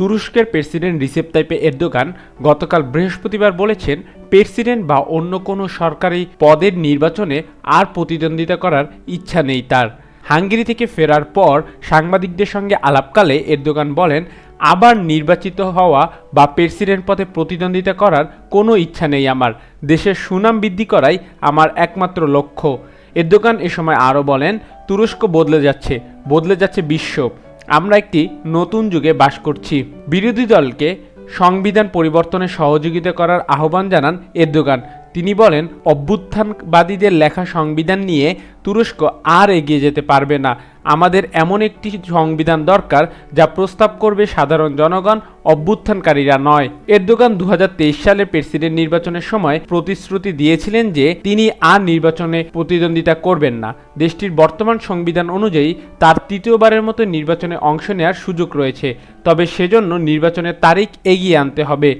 তুরস্কের president Recep তাইপে Erdogan গতকাল বৃহস্পতিবার বলেছেন, প্রেসিডেন্ট বা অন্য কোনো সরকারি পদের নির্বাচনে আর প্রতিদ্বন্দ্বিতা করার ইচ্ছা নেই তার। হাঙ্গেরি থেকে ফেরার পর সাংবাদিকদের সঙ্গে আলাপকালে এরদোগান বলেন, আবার নির্বাচিত হওয়া বা প্রেসিডেন্ট পদে প্রতিদ্বন্দ্বিতা করার কোনো ইচ্ছা নেই আমার। দেশের সুনাম বৃদ্ধি করাই আমার একমাত্র লক্ষ্য। এরদোগান এ সময় আরও বলেন, তুরস্ক বদলে যাচ্ছে বদলে যাচ্ছে বিশ্ব। আমরা একটি নতুন যুগে বাস করছি। বিরোধী দলকে সংবিধান পরিবর্তনে সহযোগিতা করার আহ্বান জানান এরদোগান। তিনি বলেন, অভ্যুত্থানবাদীদের লেখা সংবিধান নিয়ে তুরস্ক আর এগিয়ে যেতে পারবে না। আমাদের এমন একটি সংবিধান দরকার যা প্রস্তাব করবে সাধারণ জনগণ, অভ্যুত্থানকারীরা নয়। এরদোগান দু সালে প্রেসিডেন্ট নির্বাচনের সময় প্রতিশ্রুতি দিয়েছিলেন যে তিনি আর নির্বাচনে প্রতিদ্বন্দ্বিতা করবেন না। দেশটির বর্তমান সংবিধান অনুযায়ী তার তৃতীয়বারের মতো নির্বাচনে অংশ নেওয়ার সুযোগ রয়েছে। তবে সেজন্য নির্বাচনের তারিখ এগিয়ে আনতে হবে।